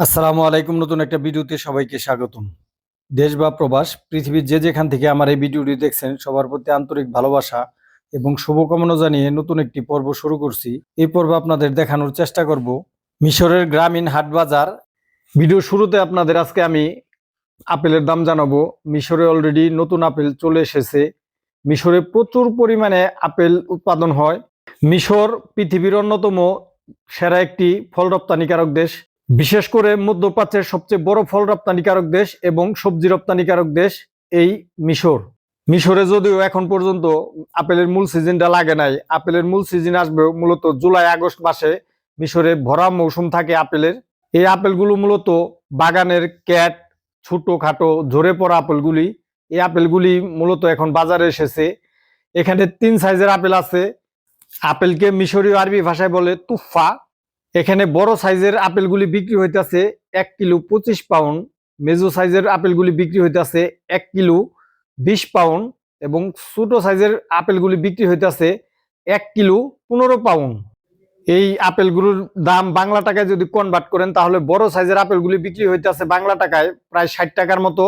আসসালামু আলাইকুম। নতুন একটা ভিডিওতে সবাইকে স্বাগতম। দেশ বা প্রবাস, পৃথিবীর যে যেখান থেকে আমার এই ভিডিওটি দেখছেন, সবার প্রতি আন্তরিক ভালোবাসা এবং শুভকামনা জানিয়ে নতুন একটি পর্ব শুরু করছি। এই পর্ব আপনাদের দেখানোর চেষ্টা করব মিশরের গ্রামীণ হাট বাজার। ভিডিও শুরুতে আপনাদের আজকে আমি আপেলের দাম জানাব। মিশরে অলরেডি নতুন আপেল চলে এসেছে। মিশরে প্রচুর পরিমাণে আপেল উৎপাদন হয়। মিশর পৃথিবীর অন্যতম সেরা একটি ফল রপ্তানিকারক দেশ। বিশেষ করে মধ্যপ্রাচ্যের সবচেয়ে বড় ফল রপ্তানিকারক দেশ এবং সবজি রপ্তানিকারক দেশ এই মিশর। মিশরে যদিও এখন পর্যন্ত আপেলের মূল সিজনটা লাগে নাই, আপেলের মূল সিজন আসবে মূলত জুলাই, আগস্ট মাসে মিশরে ভরা মৌসুম থাকে আপেলের। এই আপেলগুলো মূলত বাগানের ক্যাট ছোট খাটো ঝরে পড়া আপেলগুলি, এই আপেলগুলি মূলত এখন বাজারে এসেছে। এখানে তিন সাইজের আপেল আছে। আপেলকে মিশরীয় আরবি ভাষায় বলে তুফা। এখানে বড় সাইজের আপেলগুলি বিক্রি হইতেছে এক কিলো পঁচিশ পাউন্ড, মেজো সাইজের আপেলগুলি বিক্রি হইতাছে এক কিলো বিশ পাউন্ড এবং ছোট সাইজের আপেলগুলি বিক্রি হইতাছে এক কিলো পনেরো পাউন্ড। এই আপেলগুলোর দাম বাংলা টাকায় যদি কনভার্ট করেন, তাহলে বড় সাইজের আপেলগুলি বিক্রি হইতেছে বাংলা টাকায় প্রায় ষাট টাকার মতো,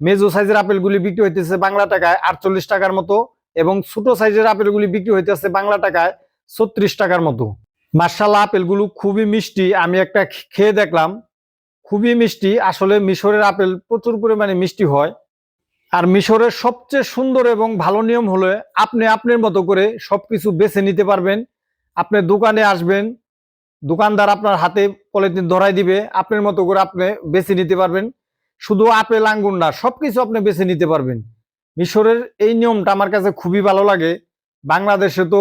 মেজো সাইজের আপেলগুলি বিক্রি হইতেছে বাংলা টাকায় আটচল্লিশ টাকার মতো এবং ছোট সাইজের আপেলগুলি বিক্রি হইতেছে বাংলা টাকায় ছত্রিশ টাকার মতো। মার্শাল্লাহ আপেলগুলো খুবই মিষ্টি। আমি একটা খেয়ে দেখলাম, খুবই মিষ্টি। আসলে মিশরের আপেল প্রচুর পরিমাণে মিষ্টি হয়। আর মিশরের সবচেয়ে সুন্দর এবং ভালো নিয়ম হলো, আপনি আপনার মতো করে সব কিছু বেছে নিতে পারবেন। আপনি দোকানে আসবেন, দোকানদার আপনার হাতে পলিথিন ধরাই দিবে, আপনার মতো করে আপনি বেছে নিতে পারবেন। শুধু আপেল আঙ্গুর না সব কিছু আপনি বেছে নিতে পারবেন। মিশরের এই নিয়মটা আমার কাছে খুবই ভালো লাগে। বাংলাদেশে তো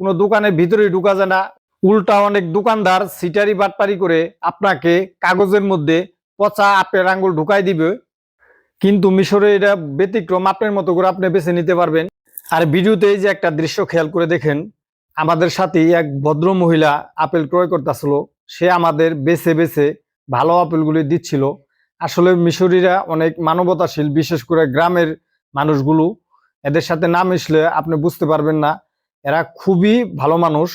কোনো দোকানের ভিতরে ঢুকা যায় না উল্টা অনেক দোকানদার সিটারি বাটপারি করে আপনাকে কাগজের মধ্যে পচা আপেল আঙ্গুল ঢুকাই দিবে। কিন্তু মিশরে এটা ব্যতিক্রম, আপনার মতো করে আপনি বেছে নিতে পারবেন। আর ভিডিওতে এই যে একটা দৃশ্য খেয়াল করে দেখেন, আমাদের সাথেই এক ভদ্র মহিলা আপেল ক্রয় করতেছিল। সে আমাদের বেছে বেছে ভালো আপেলগুলি দিচ্ছিল। আসলে মিশরীরা অনেক মানবতাশীল, বিশেষ করে গ্রামের মানুষগুলো। এদের সাথে না মিশলে আপনি বুঝতে পারবেন না, এরা খুবই ভালো মানুষ।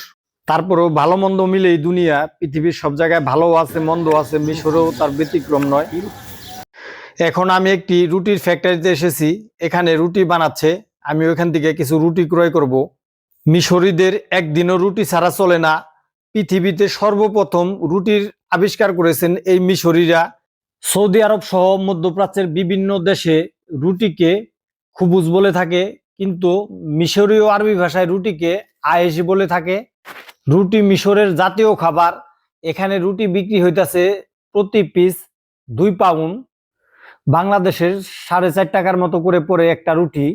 তারপরেও ভালো মন্দ মিলেই দুনিয়া, পৃথিবীর সব জায়গায় ভালো আছে, মন্দ আছে, মিশরেও তার ব্যতিক্রম নয়। এখন আমি একটি রুটির ফ্যাক্টরিতে এসেছি, এখানে রুটি বানাচ্ছে, আমি ওইখান থেকে কিছু রুটি ক্রয় করব। মিশরীদের একদিনও রুটি ছাড়া চলে না। পৃথিবীতে সর্বপ্রথম রুটির আবিষ্কার করেছেন এই মিশরীরা। সৌদি আরব সহ মধ্যপ্রাচ্যের বিভিন্ন দেশে রুটিকে খুবুজ বলে থাকে, কিন্তু মিশরীয় আরবি ভাষায় রুটিকে আয়েশি বলে থাকে। রুটি মিশরের জাতীয় খাবার। এখানে রুটি বিক্রি হইতাছে প্রতি পিস দুই পাউন্ড। বাংলাদেশের সাড়ে চার টাকার মতো করে পড়ে একটা রুটি।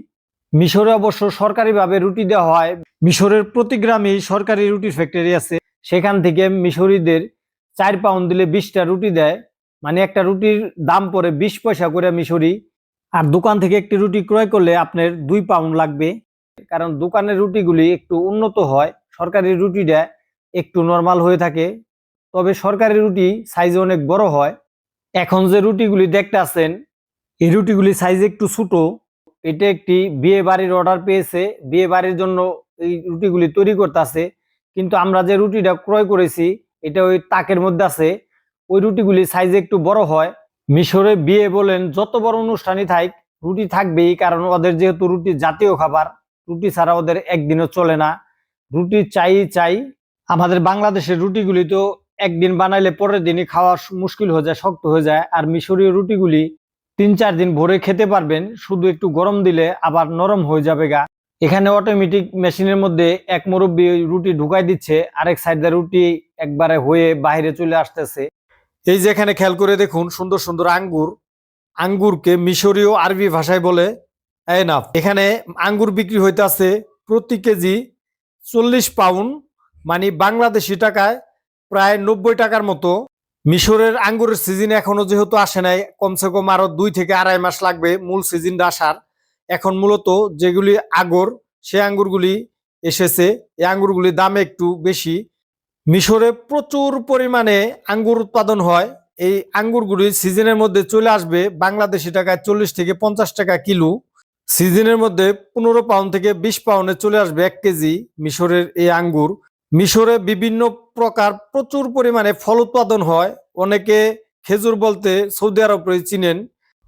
মিশরে অবশ্য সরকারিভাবে রুটি দেওয়া হয়। মিশরের প্রতি গ্রামেই সরকারি রুটির ফ্যাক্টরি আছে। সেখান থেকে মিশরীদের চার পাউন্ড দিলে বিশটা রুটি দেয়। মানে একটা রুটির দাম পড়ে বিশ পয়সা করে মিশরি। আর দোকান থেকে একটি রুটি ক্রয় করলে আপনার দুই পাউন্ড লাগবে। কারণ দোকানের রুটিগুলি একটু উন্নত হয়। সরকারি রুটিটা একটু নর্মাল হয়ে থাকে। তবে সরকারি রুটি সাইজ অনেক বড় হয়। এখন যে রুটিগুলি দেখতে আছেন, এই রুটিগুলি সাইজ একটু ছোট। এটা একটি বিয়ে বাড়ির অর্ডার পেয়েছে। বিয়ে বাড়ির জন্য এই রুটিগুলি তৈরি করতেছে। কিন্তু আমরা যে রুটিটা ক্রয় করেছি, এটা ওই তাকের মধ্যে আছে। ওই রুটিগুলি সাইজে একটু বড় হয়। মিশরে বিয়ে বলেন, যত বড় অনুষ্ঠানই থাক, রুটি থাকবেই। কারণ ওদের যেহেতু রুটি জাতীয় খাবার, রুটি ছাড়া ওদের একদিনও চলে না। রুটি চাই চাই। আমাদের বাংলাদেশের রুটিগুলি তো একদিন বানাইলে পরের দিনই খাওয়া মুশকিল হয়ে যায়, শক্ত হয়ে যায়। আর মিশরীয় রুটিগুলি তিন, চার দিন ভরে খেতে পারবেন, শুধু একটু গরম দিলে আবার নরম হয়ে যাবে গা। এখানে অটোমেটিক মেশিনের মধ্যে এক মুরব্বী রুটি ঢুকাই দিচ্ছে, আরেক সাইডে রুটি একবারে হয়ে বাইরে চলে আসতেছে। এই যে এখানে খেয়াল করে দেখুন, সুন্দর সুন্দর আঙ্গুর। আঙ্গুরকে মিশরীয় আরবি ভাষায় বলে না এখানে আঙ্গুর বিক্রি হইতাছে প্রতি কেজি চল্লিশ পাউন্ড মানে বাংলাদেশি টাকায় প্রায় নব্বই টাকার মতো। মিশরের আঙ্গুরের সিজন এখনও যেহেতু আসে নাই, কমসে কম আরও দুই থেকে আড়াই মাস লাগবে মূল সিজনটা আসার। এখন মূলত যেগুলি আগর সে আঙ্গুরগুলি এসেছে। এই আঙ্গুরগুলির দাম একটু বেশি। মিশরে প্রচুর পরিমাণে আঙ্গুর উৎপাদন হয়। এই আঙ্গুরগুলি সিজনের মধ্যে চলে আসবে বাংলাদেশি টাকায় চল্লিশ থেকে পঞ্চাশ টাকা কিলো। সিজনের মধ্যে পনেরো পাউন্ড থেকে বিশ পাউন্ডে চলে আসবে এক কেজি মিশরের এই আঙ্গুর। মিশরে বিভিন্ন প্রকার প্রচুর পরিমাণে ফল উৎপাদন হয়। অনেকে খেজুর বলতে সৌদি আরবরে চিনেন।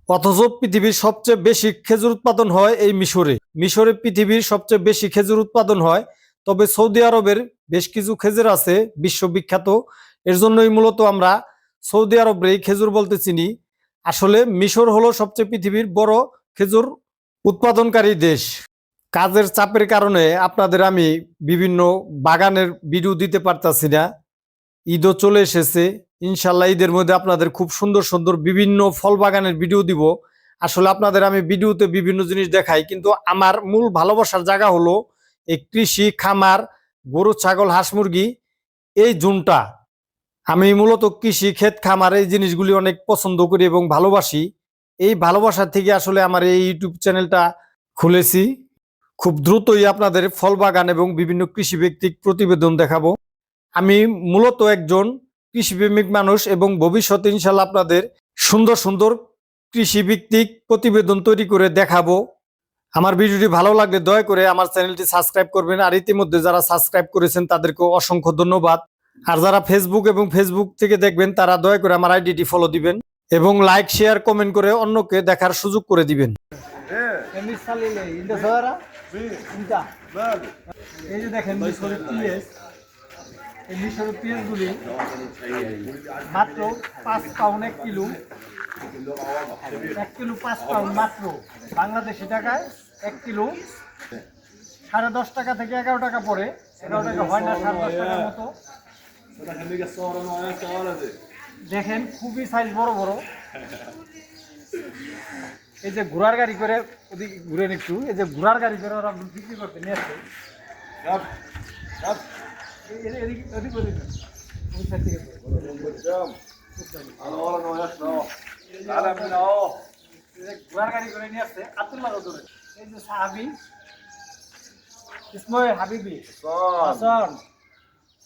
অথচ পৃথিবীর সবচেয়ে বেশি খেজুর উৎপাদন হয় এই মিশরে। মিশরে পৃথিবীর সবচেয়ে বেশি খেজুর উৎপাদন হয়। তবে সৌদি আরবের বেশ কিছু খেজুর আছে, বিশ্ববিখ্যাত। এর জন্যই মূলত আমরা সৌদি আরবরে খেজুর বলতে চিনি। আসলে মিশর হলো সবচেয়ে পৃথিবীর বড় খেজুর উৎপাদনকারী দেশ। কাজের চাপের কারণে আপনাদের আমি বিভিন্ন বাগানের ভিডিও দিতে পারতাছি না। ঈদও চলে এসেছে। ইনশাল্লাহ ঈদের মধ্যে আপনাদের খুব সুন্দর সুন্দর বিভিন্ন ফল বাগানের ভিডিও দিব। আসলে আপনাদের আমি ভিডিওতে বিভিন্ন জিনিস দেখাই, কিন্তু আমার মূল ভালোবাসার জায়গা হলো এই কৃষি, খামার, গরু, ছাগল, হাঁস, মুরগি এই জুনটা। আমি মূলত কৃষি, ক্ষেত, খামার এই জিনিসগুলি অনেক পছন্দ করি এবং ভালোবাসি। এই ভালোবাসা থেকে আসলে আমার এই ইউটিউব চ্যানেলটা খুলেছি। খুব দ্রুতই আপনাদের ফল বাগান এবং বিভিন্ন কৃষি ভিত্তিক প্রতিবেদন দেখাবো। আমি মূলত একজন কৃষিপ্রেমিক মানুষ এবং ভবিষ্যতে ইনশাল্লাহ আপনাদের সুন্দর সুন্দর কৃষি ভিত্তিক প্রতিবেদন তৈরি করে দেখাবো। আমার ভিডিওটি ভালো লাগলে দয়া করে আমার চ্যানেলটি সাবস্ক্রাইব করবেন। আর ইতিমধ্যে যারা সাবস্ক্রাইব করেছেন, তাদেরকে অসংখ্য ধন্যবাদ। আর যারা ফেসবুক এবং ফেসবুক থেকে দেখবেন, তারা দয়া করে আমার আইডিটি ফলো দিবেন। এবং লাইক শেয়ার কমেন্ট করে অন্যকে দেখার সুযোগ করে দিবেন। এই যে দেখেন মাত্র পাঁচ এক কিলো। এক কিলো পাঁচ মাত্র। বাংলাদেশি টাকায় এক কিলো। সাড়ে দশ টাকা থেকে এগারো টাকা পড়ে। এগারো টাকা হয় না, সাড়ে দশ টাকার মতো। দেখেন খুবই সাইজ বড় বড়। এই যে ঘোড়ার গাড়ি করে ওদিকে ঘুরে একটু। এই যে ঘোড়ার গাড়ি করে ওরা বিক্রি করতে নিয়ে আসছে ঘোড়ার গাড়ি করে নিয়ে আসছে আব্দুল্লাহ এই যে সাহাবি ইসময় হাবিবি। হাসান।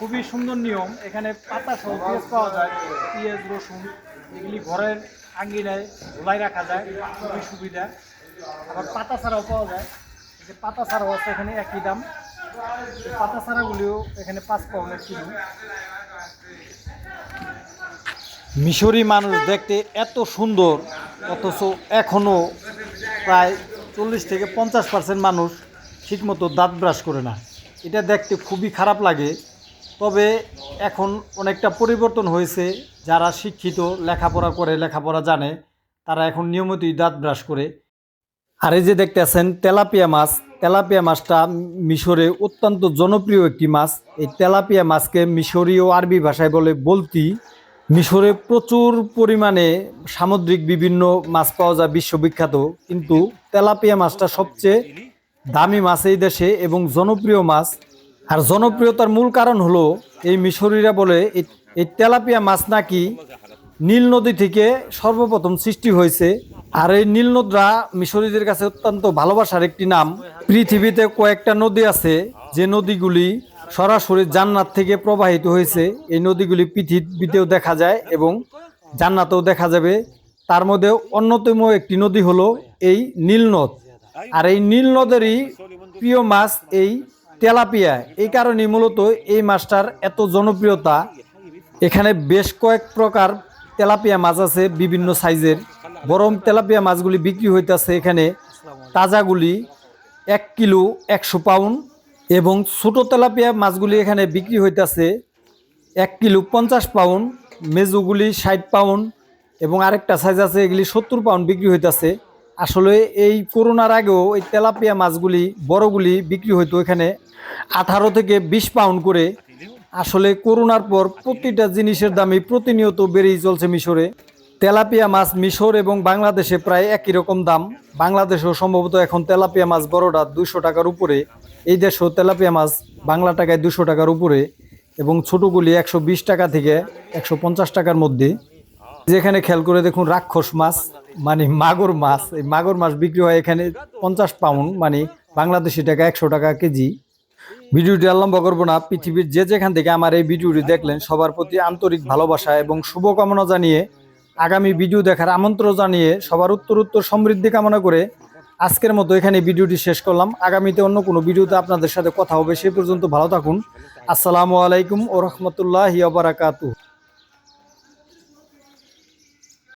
খুবই সুন্দর নিয়ম। এখানে পাতা সহ পেঁয়াজ পাওয়া যায়, পেঁয়াজ, রসুন, এগুলি ঘরের আঙ্গিনায় ঝোলাই রাখা যায়, খুবই সুবিধা। আবার পাতা ছাড়াও পাওয়া যায়। যে পাতা ছাড়াও আছে এখানে একই দাম। পাতা ছাড়াগুলিও এখানে পাঁচ পাউন্ড কিলো। মিশরি মানুষ দেখতে এত সুন্দর, অথচ এখনও প্রায় চল্লিশ থেকে পঞ্চাশ পার্সেন্ট মানুষ ঠিকমতো দাঁত ব্রাশ করে না। এটা দেখতে খুবই খারাপ লাগে। তবে এখন অনেকটা পরিবর্তন হয়েছে। যারা শিক্ষিত, লেখাপড়া করে, লেখাপড়া জানে, তারা এখন নিয়মিতই দাঁত ব্রাশ করে। আর এই যে দেখতেছেন, তেলাপিয়া মাছ। তেলাপিয়া মাছটা মিশরে অত্যন্ত জনপ্রিয় একটি মাছ। এই তেলাপিয়া মাছকে মিশরীয় আরবি ভাষায় বলে বলতি। মিশরে প্রচুর পরিমাণে সামুদ্রিক বিভিন্ন মাছ পাওয়া যায়, বিশ্ববিখ্যাত। কিন্তু তেলাপিয়া মাছটা সবচেয়ে দামি মাছ এই দেশে এবং জনপ্রিয় মাছ। আর জনপ্রিয়তার মূল কারণ হলো এই মিশরীরা বলে, এই- তেলাপিয়া মাছ নাকি নীল নদী থেকে সর্বপ্রথম সৃষ্টি হয়েছে। আর এই নীল নদরা মিশরীদের কাছে অত্যন্ত ভালোবাসার একটি নাম। পৃথিবীতে কয়েকটা নদী আছে, যে নদীগুলি সরাসরি জান্নাত থেকে প্রবাহিত হয়েছে। এই নদীগুলি পৃথিবীতেও দেখা যায় এবং জান্নাতেও দেখা যাবে। তার মধ্যে অন্যতম একটি নদী হলো এই নীল নদ। আর এই নীল নদেরই প্রিয় মাছ এই তেলাপিয়া, এই কারণে মূলত এই মাছটার এত জনপ্রিয়তা। এখানে বেশ কয়েক প্রকার তেলাপিয়া মাছ আছে, বিভিন্ন সাইজের। বরং তেলাপিয়া মাছগুলি বিক্রি হইতাছে এখানে তাজাগুলি এক কিলো একশো পাউন্ড এবং ছোট তেলাপিয়া মাছগুলি এখানে বিক্রি হইতাছে এক কিলো পঞ্চাশ পাউন্ড, মেজুগুলি ষাট পাউন্ড এবং আরেকটা সাইজ আছে, এগুলি সত্তর পাউন্ড বিক্রি হইতাছে। আসলে এই করোনার আগেও এই তেলাপিয়া মাছগুলি, বড়গুলি বিক্রি হইতো এখানে আঠারো থেকে বিশ পাউন্ড করে। আসলে করোনার পর প্রতিটা জিনিসের দামই প্রতিনিয়ত বেড়েই চলছে মিশরে। তেলাপিয়া মাছ মিশর এবং বাংলাদেশে প্রায় একই রকম দাম। বাংলাদেশেও সম্ভবত এখন তেলাপিয়া মাছ বড়টা দুশো টাকার উপরে। এই দেশেও তেলাপিয়া মাছ বাংলা টাকায় দুশো টাকার উপরে এবং ছোটোগুলি একশো বিশ টাকা থেকে একশো পঞ্চাশ টাকার মধ্যে। যেখানে খেয়াল করে দেখুন রাক্ষস মাছ মানে মাগুর মাছ, এই মাগুর মাছ বিক্রি হয় এখানে পঞ্চাশ পাউন্ড মানে বাংলাদেশি টাকা একশো টাকা কেজি। ভিডিওটি আর লম্বা করব না, পৃথিবীর যে যেখান থেকে আমার এই ভিডিওটি দেখলেন, সবার প্রতি আন্তরিক ভালোবাসা এবং শুভকামনা জানিয়ে আগামী ভিডিও দেখার আমন্ত্রণ জানিয়ে সবার উত্তর উত্তর সমৃদ্ধি কামনা করে আজকের মতো এখানে ভিডিওটি শেষ করলাম। আগামীতে অন্য কোনো ভিডিওতে আপনাদের সাথে কথা হবে, সে পর্যন্ত ভালো থাকুন। আসসালামু আলাইকুম ও রহমতুল্লাহ বারাকাতু